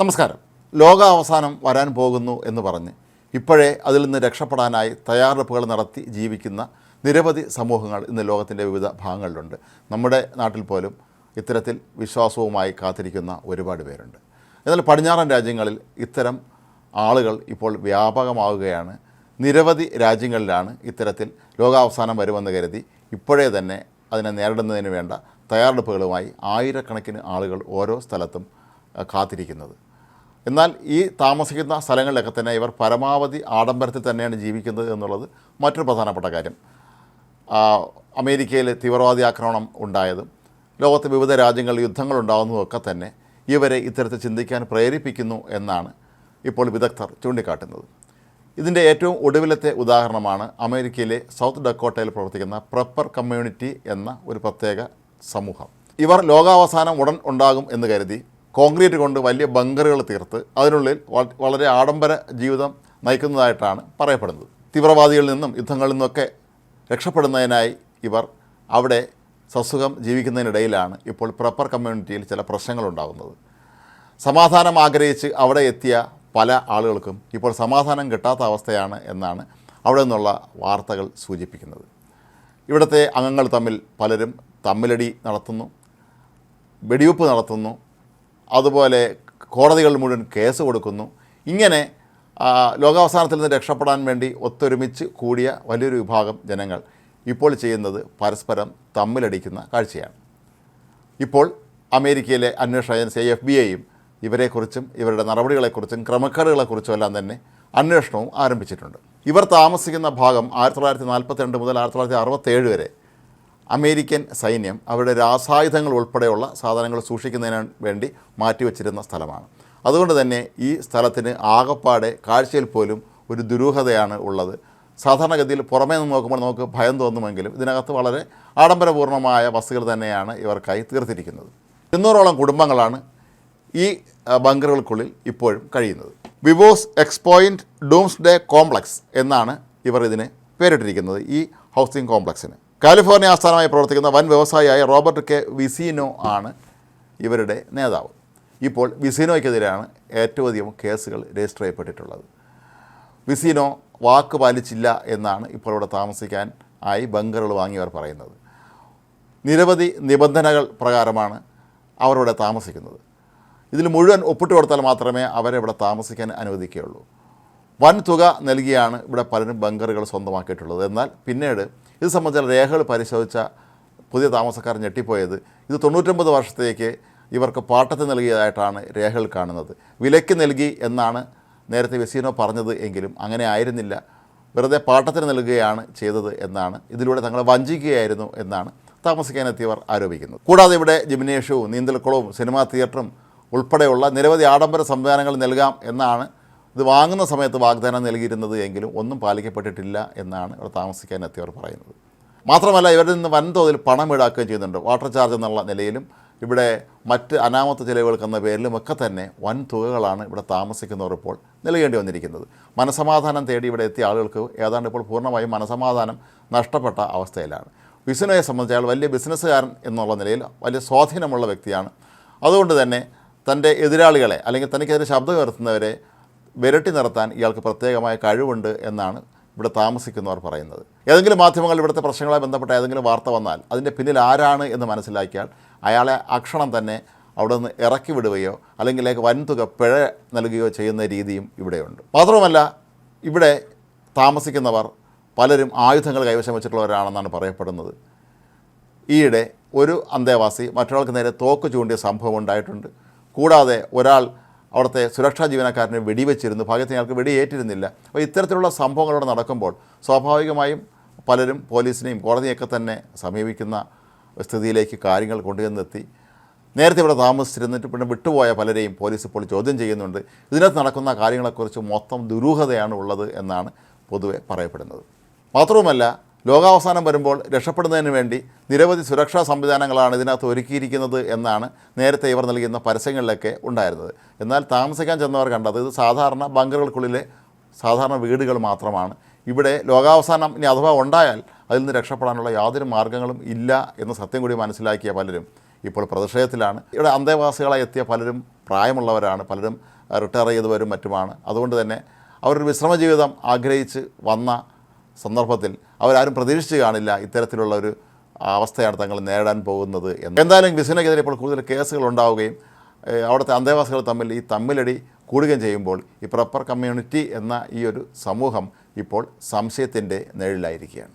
നമസ്കാരം. ലോകാവസാനം വരാൻ പോകുന്നു എന്ന് പറഞ്ഞ് ഇപ്പോഴേ അതിൽ നിന്ന് രക്ഷപ്പെടാനായി തയ്യാറെടുപ്പുകൾ നടത്തി ജീവിക്കുന്ന നിരവധി സമൂഹങ്ങൾ ഇന്ന് ലോകത്തിന്റെ വിവിധ ഭാഗങ്ങളിലുണ്ട്. നമ്മുടെ നാട്ടിൽ പോലും ഇത്തരത്തിൽ വിശ്വാസവുമായി കാത്തിരിക്കുന്ന ഒരുപാട് പേരുണ്ട്. എന്നാൽ പടിഞ്ഞാറൻ രാജ്യങ്ങളിൽ ഇത്തരം ആളുകൾ ഇപ്പോൾ വ്യാപകമാവുകയാണ്. നിരവധി രാജ്യങ്ങളിലാണ് ഇത്തരത്തിൽ ലോകാവസാനം വരുമെന്ന് കരുതി ഇപ്പോഴേ തന്നെ അതിനെ നേരിടുന്നതിന് വേണ്ട തയ്യാറെടുപ്പുകളുമായി ആയിരക്കണക്കിന് ആളുകൾ ഓരോ സ്ഥലത്തും കാത്തിരിക്കുന്നത്. എന്നാൽ ഈ താമസിക്കുന്ന സ്ഥലങ്ങളിലൊക്കെ തന്നെ ഇവർ പരമാവധി ആഡംബരത്തിൽ തന്നെയാണ് ജീവിക്കുന്നത് എന്നുള്ളത് മറ്റൊരു പ്രധാനപ്പെട്ട കാര്യം. അമേരിക്കയിൽ തീവ്രവാദി ആക്രമണം ഉണ്ടായതും ലോകത്തെ വിവിധ രാജ്യങ്ങളിൽ യുദ്ധങ്ങൾ ഉണ്ടാകുന്നതൊക്കെ തന്നെ ഇവരെ ഇത്തരത്തിൽ ചിന്തിക്കാൻ പ്രേരിപ്പിക്കുന്നു എന്നാണ് ഇപ്പോൾ വിദഗ്ധർ ചൂണ്ടിക്കാട്ടുന്നത്. ഇതിന്റെ ഏറ്റവും ഒടുവിലത്തെ ഉദാഹരണമാണ് അമേരിക്കയിലെ സൗത്ത് ഡക്കോട്ടയിൽ പ്രവർത്തിക്കുന്ന പ്രപ്പർ കമ്മ്യൂണിറ്റി എന്ന ഒരു പ്രത്യേക സമൂഹം. ഇവർ ലോകാവസാനം ഉടൻ ഉണ്ടാകും എന്ന് കരുതി കോൺക്രീറ്റ് കൊണ്ട് വലിയ ബങ്കറുകൾ തീർത്ത് അതിനുള്ളിൽ വളരെ ആഡംബര ജീവിതം നയിക്കുന്നതായിട്ടാണ് പറയപ്പെടുന്നത്. തീവ്രവാദികളിൽ നിന്നും യുദ്ധങ്ങളിൽ നിന്നൊക്കെ രക്ഷപ്പെടുന്നതിനായി ഇവർ അവിടെ സസുഖം ജീവിക്കുന്നതിനിടയിലാണ് ഇപ്പോൾ പ്രപ്പർ കമ്മ്യൂണിറ്റിയിൽ ചില പ്രശ്നങ്ങളുണ്ടാകുന്നത് സമാധാനം ആഗ്രഹിച്ച് അവിടെ എത്തിയ പല ആളുകൾക്കും ഇപ്പോൾ സമാധാനം കിട്ടാത്ത അവസ്ഥയാണ് എന്നാണ് അവിടെ നിന്നുള്ള വാർത്തകൾ സൂചിപ്പിക്കുന്നത്. ഇവിടുത്തെ അംഗങ്ങൾ തമ്മിൽ പലരും തമ്മിലടി നടത്തുന്നു വെടിവെപ്പ് നടത്തുന്നു അതുപോലെ കോടതികൾ മുഴുവൻ കേസ് കൊടുക്കുന്നു. ഇങ്ങനെ ലോകാവസാനത്തിൽ നിന്ന് രക്ഷപ്പെടാൻ വേണ്ടി ഒത്തൊരുമിച്ച് കൂടിയ വലിയൊരു വിഭാഗം ജനങ്ങൾ ഇപ്പോൾ ചെയ്യുന്നത് പരസ്പരം തമ്മിലടിക്കുന്ന കാഴ്ചയാണ്. ഇപ്പോൾ അമേരിക്കയിലെ അന്വേഷണ ഏജൻസി എഫ് ബി ഐയും ഇവരെക്കുറിച്ചും ഇവരുടെ നടപടികളെക്കുറിച്ചും ക്രമക്കേടുകളെക്കുറിച്ചും എല്ലാം തന്നെ അന്വേഷണവും ആരംഭിച്ചിട്ടുണ്ട്. ഇവർ താമസിക്കുന്ന ഭാഗം ആയിരത്തി തൊള്ളായിരത്തി നാൽപ്പത്തി രണ്ട് മുതൽ ആയിരത്തി തൊള്ളായിരത്തി അറുപത്തേഴ് വരെ അമേരിക്കൻ സൈന്യം അവരുടെ രാസായുധങ്ങൾ ഉൾപ്പെടെയുള്ള സാധനങ്ങൾ സൂക്ഷിക്കുന്നതിന് വേണ്ടി മാറ്റിവെച്ചിരുന്ന സ്ഥലമാണ്. അതുകൊണ്ട് തന്നെ ഈ സ്ഥലത്തിന് ആകപ്പാടെ കാഴ്ചയിൽ പോലും ഒരു ദുരൂഹതയാണ് ഉള്ളത്. സാധാരണഗതിയിൽ പുറമേ നിന്ന് നോക്കുമ്പോൾ നമുക്ക് ഭയം തോന്നുമെങ്കിലും ഇതിനകത്ത് വളരെ ആഡംബരപൂർണമായ വസ്തുക്കൾ തന്നെയാണ് ഇവർക്കായി തീർത്തിരിക്കുന്നത്. ഇരുന്നൂറോളം കുടുംബങ്ങളാണ് ഈ ബങ്കറുകൾക്കുള്ളിൽ ഇപ്പോഴും കഴിയുന്നത്. Vivos xPoint doomsday complex എന്നാണ് ഇവർ ഇതിന് പേരിട്ടിരിക്കുന്നത് ഈ ഹൗസിംഗ് കോംപ്ലക്സിന്. കാലിഫോർണിയ ആസ്ഥാനമായി പ്രവർത്തിക്കുന്ന വൻ വ്യവസായിയായ റോബർട്ട് കെ. വിസീനോ ആണ് ഇവരുടെ നേതാവ്. ഇപ്പോൾ വിസീനോയ്ക്കെതിരെയാണ് ഏറ്റവും അധികം കേസുകൾ രജിസ്റ്റർ ചെയ്യപ്പെട്ടിട്ടുള്ളത്. വിസീനോ വാക്ക് പാലിച്ചില്ല എന്നാണ് ഇപ്പോൾ ഇവിടെ താമസിക്കാൻ ആയി ബങ്കറുകൾ വാങ്ങിയവർ പറയുന്നത്. നിരവധി നിബന്ധനകൾ പ്രകാരമാണ് അവരിവിടെ താമസിക്കുന്നത്. ഇതിൽ മുഴുവൻ ഒപ്പിട്ട് കൊടുത്താൽ മാത്രമേ അവരെ ഇവിടെ താമസിക്കാൻ അനുവദിക്കുകയുള്ളൂ. വൻ തുക നൽകിയാണ് ഇവിടെ പലരും ബങ്കറുകൾ സ്വന്തമാക്കിയിട്ടുള്ളത്. എന്നാൽ പിന്നീട് ഇത് സംബന്ധിച്ച രേഖകൾ പരിശോധിച്ച പുതിയ താമസക്കാർ ഞെട്ടിപ്പോയത് ഇത് തൊണ്ണൂറ്റൊമ്പത് വർഷത്തേക്ക് ഇവർക്ക് പാട്ടത്ത് നൽകിയതായിട്ടാണ് രേഖകൾ കാണുന്നത്. വിലയ്ക്ക് നൽകി എന്നാണ് നേരത്തെ വെസീനോ പറഞ്ഞത് എങ്കിലും അങ്ങനെ ആയിരുന്നില്ല. വെറുതെ പാട്ടത്തിന് നൽകുകയാണ് ചെയ്തത് എന്നാണ് ഇതിലൂടെ തങ്ങളെ വഞ്ചിക്കുകയായിരുന്നു എന്നാണ് താമസിക്കാനെത്തിയവർ ആരോപിക്കുന്നത്. കൂടാതെ ഇവിടെ ജിംനേഷ്യവും നീന്തൽക്കുളവും സിനിമാ തിയേറ്ററും ഉൾപ്പെടെയുള്ള നിരവധി ആഡംബര സംവിധാനങ്ങൾ നൽകാം എന്നാണ് ഇത് വാങ്ങുന്ന സമയത്ത് വാഗ്ദാനം നൽകിയിരുന്നത് എങ്കിലും ഒന്നും പാലിക്കപ്പെട്ടിട്ടില്ല എന്നാണ് ഇവിടെ താമസിക്കാൻ എത്തിയവർ പറയുന്നത്. മാത്രമല്ല ഇവരിൽ നിന്ന് വൻതോതിൽ പണം ഈടാക്കുകയും ചെയ്യുന്നുണ്ട്. വാട്ടർ ചാർജ് എന്നുള്ള നിലയിലും ഇവിടെ മറ്റ് അനാമത്ത ചിലവുകൾക്ക് എന്ന പേരിലും ഒക്കെ തന്നെ വൻ തുകകളാണ് ഇവിടെ താമസിക്കുന്നവർ ഇപ്പോൾ നൽകേണ്ടി വന്നിരിക്കുന്നത്. മനസമാധാനം തേടി ഇവിടെ എത്തിയ ആളുകൾക്ക് ഏതാണ്ട് ഇപ്പോൾ പൂർണമായും മനസമാധാനം നഷ്ടപ്പെട്ട അവസ്ഥയിലാണ്. വിസിനോയെ സംബന്ധിച്ച് അയാൾ വലിയ ബിസിനസ്സുകാരൻ എന്നുള്ള നിലയിൽ വലിയ സ്വാധീനമുള്ള വ്യക്തിയാണ്. അതുകൊണ്ട് തന്നെ തന്റെ എതിരാളികളെ അല്ലെങ്കിൽ തനിക്കെതിരെ ശബ്ദം ഉയർത്തുന്നവരെ വിരട്ടി നിർത്താൻ ഇയാൾക്ക് പ്രത്യേകമായ കഴിവുണ്ട് എന്നാണ് ഇവിടെ താമസിക്കുന്നവർ പറയുന്നത്. ഏതെങ്കിലും മാധ്യമങ്ങൾ ഇവിടുത്തെ പ്രശ്നങ്ങളെ ബന്ധപ്പെട്ട ഏതെങ്കിലും വാർത്ത വന്നാൽ അതിന്റെ പിന്നിൽ ആരാണ് എന്ന് മനസ്സിലാക്കിയാൽ അയാളെ അക്ഷണം തന്നെ അവിടെ നിന്ന് ഇറക്കി വിടുകയോ അല്ലെങ്കിൽ വൻതുക പിഴ നൽകുകയോ ചെയ്യുന്ന രീതിയും ഇവിടെയുണ്ട്. മാത്രവുമല്ല ഇവിടെ താമസിക്കുന്നവർ പലരും ആയുധങ്ങൾ കൈവശം വെച്ചിട്ടുള്ളവരാണെന്നാണ് പറയപ്പെടുന്നത്. ഈയിടെ ഒരു അന്തേവാസി മറ്റൊരാൾക്ക് നേരെ തോക്ക് ചൂണ്ടിയ സംഭവം ഉണ്ടായിട്ടുണ്ട്. കൂടാതെ ഒരാൾ അവിടുത്തെ സുരക്ഷാ ജീവനക്കാരനെ വെടിവെച്ചിരുന്നു. ഭാഗ്യത്തിന് അയാൾക്ക് വെടിയേറ്റിരുന്നില്ല. അപ്പോൾ ഇത്തരത്തിലുള്ള സംഭവങ്ങളോട് നടക്കുമ്പോൾ സ്വാഭാവികമായും പലരും പോലീസിനെയും കോടതിയൊക്കെ തന്നെ സമീപിക്കുന്ന സ്ഥിതിയിലേക്ക് കാര്യങ്ങൾ കൊണ്ടുവന്നെത്തി. നേരത്തെ ഇവിടെ താമസിച്ചിരുന്നിട്ട് പിന്നെ വിട്ടുപോയ പലരെയും പോലീസ് ഇപ്പോൾ ചോദ്യം ചെയ്യുന്നുണ്ട്. ഇതിനകത്ത് നടക്കുന്ന കാര്യങ്ങളെക്കുറിച്ച് മൊത്തം ദുരൂഹതയാണ് ഉള്ളത് എന്നാണ് പൊതുവെ പറയപ്പെടുന്നത്. മാത്രവുമല്ല ലോകാവസാനം വരുമ്പോൾ രക്ഷപ്പെടുന്നതിന് വേണ്ടി നിരവധി സുരക്ഷാ സംവിധാനങ്ങളാണ് ഇതിനകത്ത് ഒരുക്കിയിരിക്കുന്നത് എന്നാണ് നേരത്തെ ഇവർ നൽകുന്ന പരസ്യങ്ങളിലൊക്കെ ഉണ്ടായിരുന്നത്. എന്നാൽ താമസിക്കാൻ ചെന്നവർ കണ്ടത് ഇത് സാധാരണ ബങ്കറുകൾക്കുള്ളിലെ സാധാരണ വീടുകൾ മാത്രമാണ്. ഇവിടെ ലോകാവസാനം ഇനി അഥവാ ഉണ്ടായാൽ അതിൽ നിന്ന് രക്ഷപ്പെടാനുള്ള യാതൊരു മാർഗങ്ങളും ഇല്ല എന്ന് സത്യം കൂടി മനസ്സിലാക്കിയ പലരും ഇപ്പോൾ പ്രതിഷേധത്തിലാണ്. ഇവിടെ അന്തേവാസികളായി എത്തിയ പലരും പ്രായമുള്ളവരാണ് പലരും റിട്ടയർ ചെയ്തവരും മറ്റുമാണ്. അതുകൊണ്ട് തന്നെ അവരൊരു വിശ്രമ ജീവിതം ആഗ്രഹിച്ച് വന്ന സന്ദർഭത്തിൽ അവരാരും പ്രതീക്ഷിച്ച് കാണില്ല ഇത്തരത്തിലുള്ള ഒരു അവസ്ഥയാണ് തങ്ങൾ നേരിടാൻ പോകുന്നത് എന്ന്. എന്തായാലും വിസുവിനെതിരെ ഇപ്പോൾ കൂടുതൽ കേസുകൾ ഉണ്ടാവുകയും അവിടുത്തെ അന്തേവാസികൾ തമ്മിൽ ഈ തമ്മിലടി കൂടുകയും ചെയ്യുമ്പോൾ ഈ പ്രപ്പർ കമ്മ്യൂണിറ്റി എന്ന ഈ ഒരു സമൂഹം ഇപ്പോൾ സംശയത്തിന്റെ നിഴലിലായിരിക്കുകയാണ്